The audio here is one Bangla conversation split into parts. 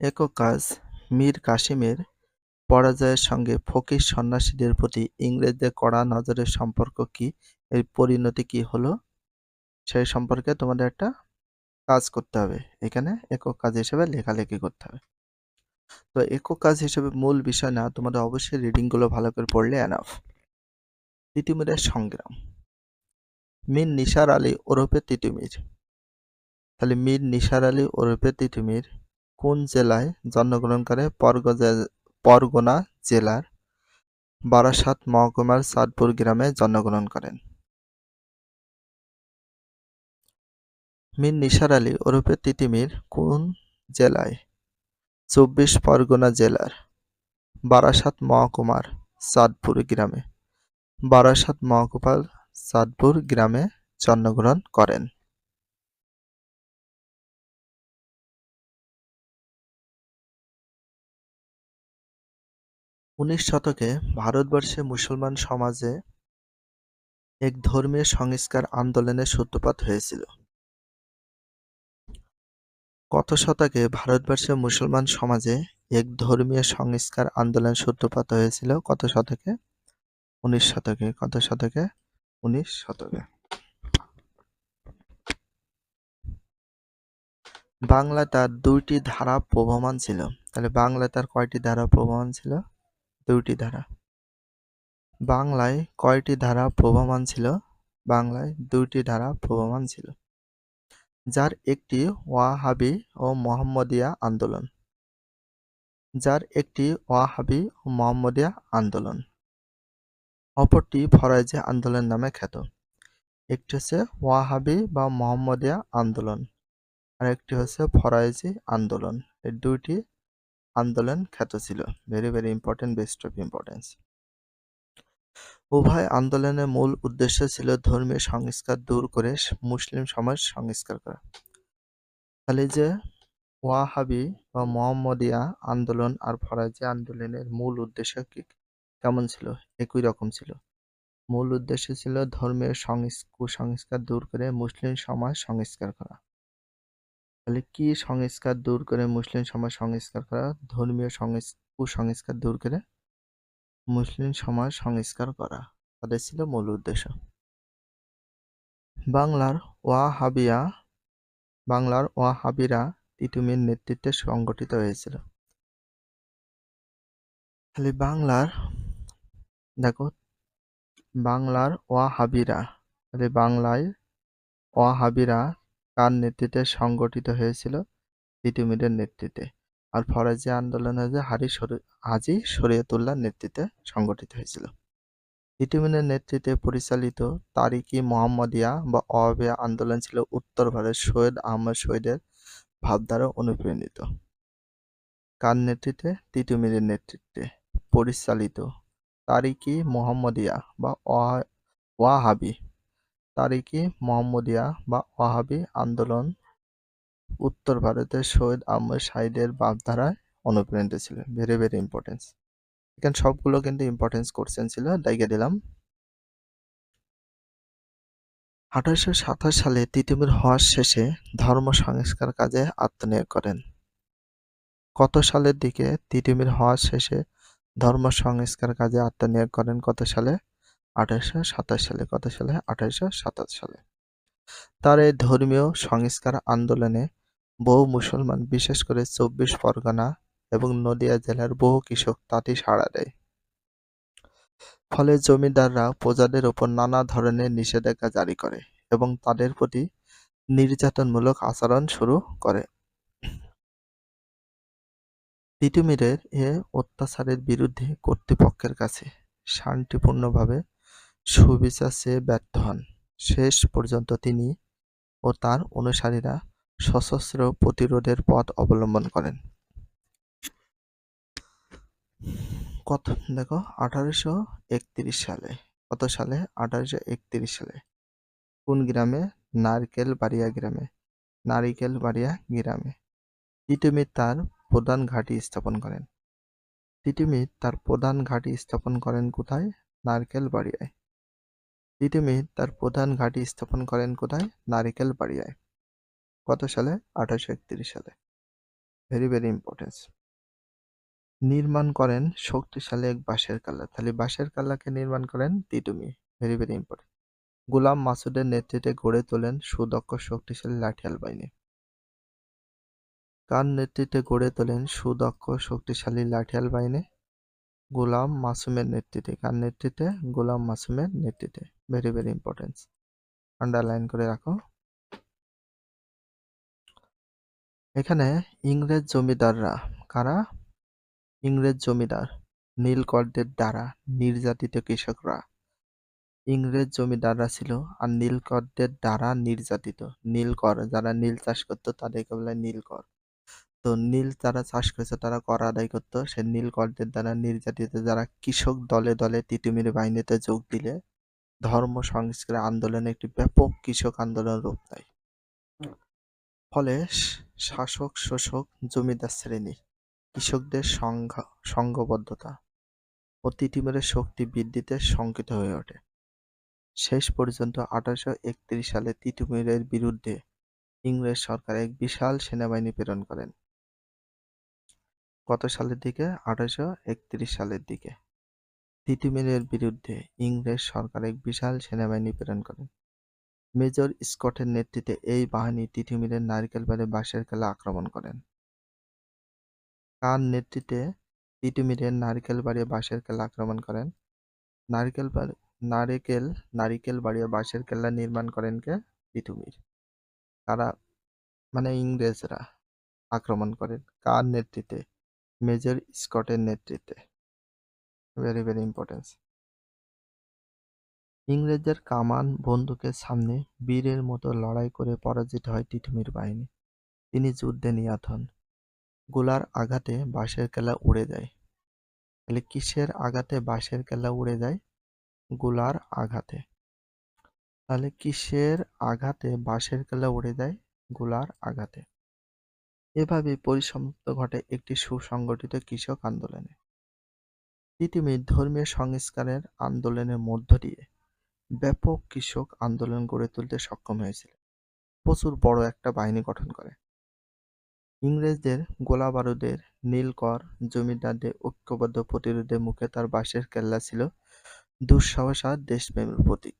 একক কাজ মীর কাসিমের পরাজয়ের সঙ্গে ফকির সন্ন্যাসীদের প্রতি ইংরেজদের কড়া নজরের সম্পর্ক কি? এর পরিণতি কি হলো? সেই সম্পর্কে তোমাদের একটা কাজ করতে হবে। এখানে একক কাজ হিসেবে লেখালেখি করতে হবে। তো একক কাজ হিসেবে মূল বিষয় না, তোমাদের অবশ্যই রিডিংগুলো ভালো করে পড়লে এনাফ তিতুমিরের সংগ্রাম। মীর নিসার আলী ওরফে তিতুমির। তাহলে মীর নিসার আলী ওরফে তিতুমির কোন জেলায় জন্মগ্রহণ করে পরগনা জেলার বারাসাত মহকুমার সাদপুর গ্রামে জন্মগ্রহণ করেন। মীর নিসার আলী ওরফে তিতিমির কোন জেলায়? চব্বিশ পরগনা জেলার বারাসাত মহকুমার সাদপুর গ্রামে। বারাসাত মহকুমার সাদপুর গ্রামে জন্মগ্রহণ করেন। উনিশ শতকে ভারতবর্ষে মুসলমান সমাজে এক ধর্মীয় সংস্কার আন্দোলনের সূত্রপাত হয়েছিল। কত শতকে ভারতবর্ষে মুসলমান সমাজে এক ধর্মীয় সংস্কার আন্দোলন সূত্রপাত হয়েছিল? কত শতকে? উনিশ শতকে। কত শতকে? উনিশ শতকে। বাংলা তার দুইটি ধারা প্রবহমান ছিল। তাহলে বাংলা তার কয়টি ধারা প্রবহমান ছিল? দুইটি ধারা। বাংলায় কয়টি ধারা প্রবহমান ছিল? বাংলায় দুইটি ধারা প্রবহমান ছিল। যার একটি ওয়াহাবি ও মোহাম্মদিয়া আন্দোলন। যার একটি ওয়াহাবি ও মোহাম্মদিয়া আন্দোলন। অপরটি ফরাইজি আন্দোলন নামে খ্যাত। একটি হচ্ছে ওয়াহাবি বা মোহাম্মদিয়া আন্দোলন। আর একটি হচ্ছে ফরাইজি আন্দোলন। এই দুইটি আন্দোলন খ্যাত ছিল। Very very important best of importance উভয় আন্দোলনের মূল উদ্দেশ্য ছিল ধর্মীয় সংস্কার দূর করে মুসলিম সমাজ সংস্কার করা। তাহলে যে ওয়াহাবি বা মোহাম্মদিয়া আন্দোলন আর ফরাজি আন্দোলনের মূল উদ্দেশ্য কি, কেমন ছিল? একই রকম ছিল। মূল উদ্দেশ্য ছিল ধর্মের কুসংস্কার দূর করে মুসলিম সমাজ সংস্কার করা। তাহলে কি সংস্কার দূর করে মুসলিম সমাজ সংস্কার করা? ধর্মীয় কুসংস্কার দূর করে মুসলিম সমাজ সংস্কার করা। তাদের ছিল মূল উদ্দেশ্য। বাংলার ওয়াহাবিয়া, বাংলার ওয়াহাবিরা তিতুমির নেতৃত্বে সংগঠিত হয়েছিল। খালি বাংলার, দেখো, বাংলার ওয়াহাবিরা, তাহলে বাংলায় ওয়াহাবিরা কার নেতৃত্বে সংগঠিত হয়েছিল? তিতুমিরের নেতৃত্বে। আর ফরাজি আন্দোলন হচ্ছে হারি হাজি শরীয়তুল্লাহর নেতৃত্বে সংগঠিত হয়েছিল। ইটিমিনের নেতৃত্বে পরিচালিত তারিকি মোহাম্মদিয়া বা অবিয়া আন্দোলন ছিল উত্তর ভারতের সৈয়দ আহমদ শহীদের ভাবধারা অনুপ্রাণিত। কার নেতৃত্বে? তিতুমিরের নেতৃত্বে পরিচালিত তারিকি মোহাম্মদিয়া বা ওয়াহাবি তারিকি মোহাম্মদিয়া বা ওয়াহাবি আন্দোলন উত্তর ভারতের সৈয়দ আহমদ শাহিদের ভাবধারায় অনুপ্রাণিত ছিল। ভেরি ভেরি ইম্পর্টেন্স এখানে সবগুলো কিন্তু ইম্পর্টেন্স কোশ্চেন ছিল দাইকে দিলাম। আঠারোশো সাতাশ সালে তিতুমির হওয়ার শেষে ধর্ম সংস্কার কাজে আত্মনিয়োগ করেন। কত সালের দিকে তিতুমির হওয়ার শেষে ধর্ম সংস্কার কাজে আত্মনিয়োগ করেন কত সালে? আঠারোশো সাতাশ সালে, কত সালে? আঠারোশো সাতাশ সালে। তার এই ধর্মীয় সংস্কার আন্দোলনে বহু মুসলমান, বিশেষ করে চব্বিশ পরগনা এবং নদিয়া জেলার বহু কৃষক তাতে সাড়া দেয়। ফলে জমিদাররা প্রজাদের ওপর নানা ধরনের নিষেধাজ্ঞা জারি করে এবং তাদের প্রতি নির্যাতনমূলক আচরণ শুরু করে। তিতুমিরের এ অত্যাচারের বিরুদ্ধে কর্তৃপক্ষের কাছে শান্তিপূর্ণভাবে সুবিচার চেয়ে ব্যর্থ হন। শেষ পর্যন্ত তিনি ও তার অনুসারীরা সশস্ত্র প্রতিরোধের পথ অবলম্বন করেন। কত দেখো, আঠারোশো একত্রিশ সালে, কত সালে? আঠারোশো একত্রিশ সালে। কোন গ্রামে? নারকেল বাড়িয়া গ্রামে। নারিকেল বাড়িয়া গ্রামে। তিতুমির তার প্রধান ঘাঁটি স্থাপন করেন। তিতুমির তার প্রধান ঘাঁটি স্থাপন করেন কোথায়? নারকেল বাড়িয়ায় তিতুমির তার প্রধান ঘাঁটি স্থাপন করেন কোথায়? নারিকেল বাড়িয়ায় কত সালে? আঠারোশো একত্রিশ সালে। ভেরি ভেরি ইম্পর্টেন্স নির্মাণ করেন শক্তিশালী এক বাঁশের কাল্লা। তাহলে বাঁশের কাল্লাকে নির্মাণ করেন Titumir very very important Golam মাসুদের নেতৃত্বে গড়ে তোলেন সুদক্ষ শক্তিশালী লাঠিয়াল বাহিনী। কার নেতৃত্বে গড়ে তোলেন সুদক্ষ শক্তিশালী লাঠিয়াল বাহিনী? গোলাম মাসুমের নেতৃত্বে। কার নেতৃত্বে? গোলাম মাসুমের নেতৃত্বে। ভেরি ভেরি ইম্পর্টেন্স আন্ডারলাইন করে রাখো। এখানে ইংরেজ জমিদাররা কারা? ইংরেজ জমিদার নীলকরদের দ্বারা নির্যাতিত কৃষকরা। ইংরেজ জমিদাররা ছিল আর নীলকরদের দ্বারা নির্যাতিত। নীলকর যারা নীল চাষ করতো তাদেরকে বলে নীলকর তো নীল যারা চাষ করেছে, তারা কর আদায় করতো। সে নীলকরদের দ্বারা নির্যাতিত যারা কৃষক দলে দলে তিতুমির বাহিনীতে যোগ দিলে ধর্ম সংস্কার আন্দোলনে একটি ব্যাপক কৃষক আন্দোলন রূপ নেয়। ফলে শাসক শোষক জমিদার শ্রেণি কৃষকদের সংঘ- সংঘবদ্ধতা ও তিতুমিরের শক্তি বৃদ্ধিতে শঙ্কিত হয়ে ওঠে। শেষ পর্যন্ত আঠারোশো একত্রিশ সালে তিতুমিরের বিরুদ্ধে ইংরেজ সরকার এক বিশাল সেনাবাহিনী প্রেরণ করেন। কত সালের দিকে আঠারোশো একত্রিশ সালের দিকে। তিতুমিরের বিরুদ্ধে ইংরেজ সরকার এক বিশাল সেনাবাহিনী প্রেরণ করেন মেজর স্কটের নেতৃত্বে এই বাহিনী তিতুমিরের নারকেলবাড়ি বাঁশের কেলা আক্রমণ করেন। কার নেতৃত্বে তিতুমিরের নারকেল বাড়িয়ে বাঁশের কেলা আক্রমণ করেন। নারকেল নারিকেল নারিকেল বাড়িয়ে বাঁশের কেল্লা নির্মাণ করেন কে? তিতুমির। তারা মানে ইংরেজরা আক্রমণ করেন। কার নেতৃত্বে? মেজর স্কটের নেতৃত্বে। ভেরি ভেরি ইম্পর্টেন্স ইংরেজদের কামান বন্দুকের সামনে বীরের মতো লড়াই করে পরাজিত হয় তিতুমির বাহিনী। তিনি যুদ্ধে নিহত হন। গোলার আঘাতে বাঁশের কেলা উড়ে যায়। তাহলে কিসের আঘাতে বাঁশের কেলা উড়ে যায়? গোলার আঘাতে। তাহলে কিসের আঘাতে বাঁশের কেলা উড়ে যায়? গোলার আঘাতে। এভাবে পরিসমাপ্ত ঘটে একটি সুসংগঠিত কৃষক আন্দোলনে। তিতুমির ধর্মীয় সংস্কারের আন্দোলনের মধ্য দিয়ে ব্যাপক কৃষক আন্দোলন গড়ে তুলতে সক্ষম হয়েছিল। প্রচুর বড় একটা বাহিনী গঠন করে। ইংরেজদের গোলাবারুদের নীলকর জমিদারদের ঐক্যবদ্ধ প্রতিরোধের মুখে তার বাঁশের কেল্লা ছিল দুঃসাহসা দেশপ্রেমের প্রতীক।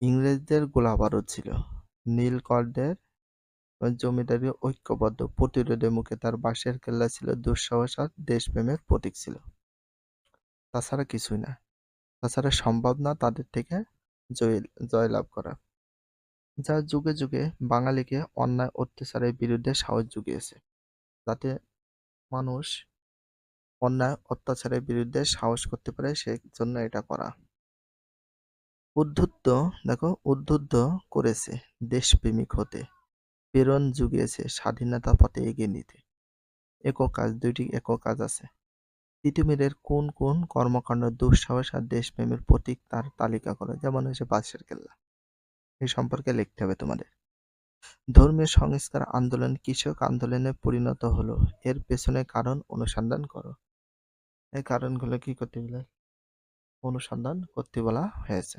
ইংরেজদের গোলাবারুদ ছিল। নীলকরদের জমিদারি ঐক্যবদ্ধ প্রতিরোধের মুখে তার বাঁশের কেল্লা ছিল। দুঃসাহসা দেশপ্রেমের প্রতীক ছিল। তাছাড়া কিছুই না। তাছাড়া সম্ভব না তাদের থেকে জয়, জয়লাভ করা। যা যুগে যুগে বাঙালিকে অন্যায় অত্যাচারের বিরুদ্ধে সাহস জুগিয়েছে। যাতে মানুষ অন্যায় অত্যাচারের বিরুদ্ধে সাহস করতে পারে সেই জন্য এটা করা। উদ্ধুদ্ধ দেখো উদ্ধুদ্ধ করেছে দেশপ্রেমিক হতে। প্রেরণ জুগিয়েছে স্বাধীনতা পথে এগিয়ে নিতে। একক কাজ, দুইটি একক কাজ আছে। তিতুমিরের কোন কোন কর্মকাণ্ড দুঃসাহস আর দেশপ্রেমের প্রতীক তার তালিকা করো, যেমন হচ্ছে বাদশার কেল্লা। এই সম্পর্কে লিখতে হবে তোমাদের। ধর্মীয় সংস্কার আন্দোলন কৃষক আন্দোলনে পরিণত হলো। এর পেছনে কারণ অনুসন্ধান করো। এই কারণগুলো কি করতে বলে? অনুসন্ধান করতে বলা হয়েছে।